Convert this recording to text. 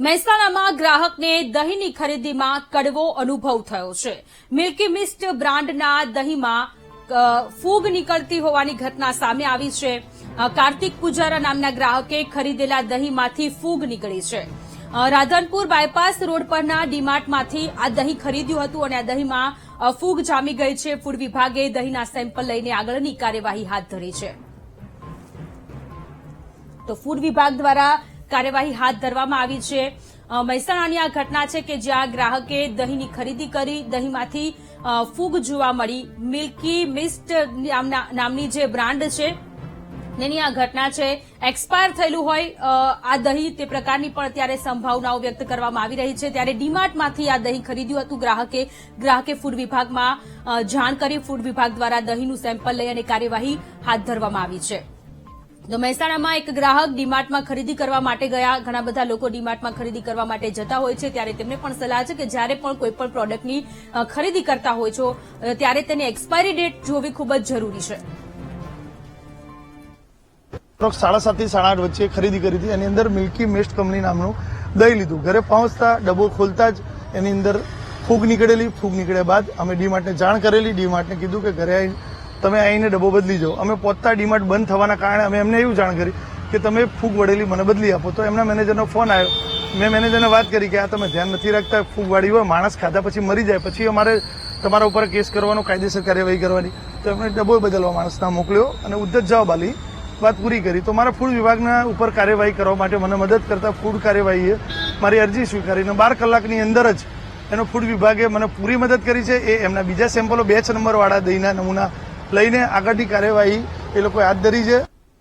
મહેસાણામાં ગ્રાહકને દહીંની ખરીદીમાં કડવો અનુભવ થયો છે. મિલ્કી મિસ્ટ બ્રાન્ડના દહીંમાં ફૂગ નીકળતી હોવાની ઘટના સામે આવી છે. કાર્તિક પૂજારા નામના ગ્રાહકે ખરીદેલા દહીંમાંથી ફૂગ નીકળી છે. રાધનપુર બાયપાસ રોડ પરના ડીમાર્ટમાંથી આ દહીં ખરીદ્યું હતું અને આ દહીંમાં ફૂગ જામી ગઈ છે. ફૂડ વિભાગે દહીંના સેમ્પલ લઈને આગળની કાર્યવાહી હાથ ધરી છે. તો ફૂડ વિભાગ દ્વારા કાર્યવાહી હાથ ધરવામાં આવી છે. મહેસાણાની આ ઘટના છે કે જ્યાં ગ્રાહકે દહીંની ખરીદી કરી, દહીંમાંથી ફૂગ જોવા મળી. મિલ્કી મિસ્ટ નામના- જે બ્રાન્ડ છે તેની આ ઘટના છે. એક્સપાયર થયેલું હોય આ દહીં તે પ્રકારની પણ અત્યારે સંભાવનાઓ વ્યક્ત કરવામાં આવી રહી છે. ત્યારે ડીમાર્ટમાંથી આ દહીં ખરીદ્યું હતું. ગ્રાહકે ગ્રાહકે ફૂડ વિભાગમાં જાણ કરી, ફૂડ વિભાગ દ્વારા દહીંનું સેમ્પલ લઈ અને કાર્યવાહી હાથ ધરવામાં આવી છે. તો મહેસાણામાં એક ગ્રાહક ડીમાર્ટમાં ખરીદી કરવા માટે ગયા. ઘણા બધા લોકો ડીમાર્ટમાં ખરીદી કરવા માટે જતા હોય છે. ત્યારે તેમને પણ સલાહ છે કે જ્યારે પણ કોઈ પ્રોડક્ટની ખરીદી કરતા હોય છો ત્યારે તેની એક્સપાયરી ડેટ જોવી ખૂબ જ જરૂરી છે. સાડા સાડા સાતથી સાડા આઠ વચ્ચે ખરીદી કરી હતી. એની અંદર મિલ્કી મિસ્ટ કંપની નામનું દહીં લીધું. ઘરે પહોંચતા ડબ્બો ખોલતા જ એની અંદર ફૂગ નીકળેલી. ફૂગ નીકળ્યા બાદ અમે ડીમાર્ટને જાણ કરેલી. ડીમાર્ટને કીધું કે ઘરે આવીને તમે આવીને ડબ્બો બદલી જાઓ. અમે પહોંચતા ડીમાર્ટ બંધ થવાના કારણે અમે એમને એવું જાણ કરી કે તમે ફૂગ વળેલી મને બદલી આપો. તો એમના મેનેજરનો ફોન આવ્યો. મેં મેનેજરને વાત કરી કે આ તમે ધ્યાન નથી રાખતા ફૂગ વાળી હોય, માણસ ખાધા પછી મરી જાય. પછી અમારે તમારા ઉપર કેસ કરવાનો, કાયદેસર કાર્યવાહી કરવાની. તો એમણે ડબ્બો બદલવા માણસના મોકલ્યો અને ઉદ્ધત જવાબ આલી વાત પૂરી કરી. તો મારા ફૂડ વિભાગના ઉપર કાર્યવાહી કરવા માટે મને મદદ કરતા ફૂડ કાર્યવાહીએ મારી અરજી સ્વીકારીને બાર કલાકની અંદર જ એનો ફૂડ વિભાગે મને પૂરી મદદ કરી છે. એ એમના બીજા સેમ્પલો બે છ નંબરવાળા દહીંના નમૂના લઈને આગળની કાર્યવાહી એ લોકોએ હાથ ધરી છે.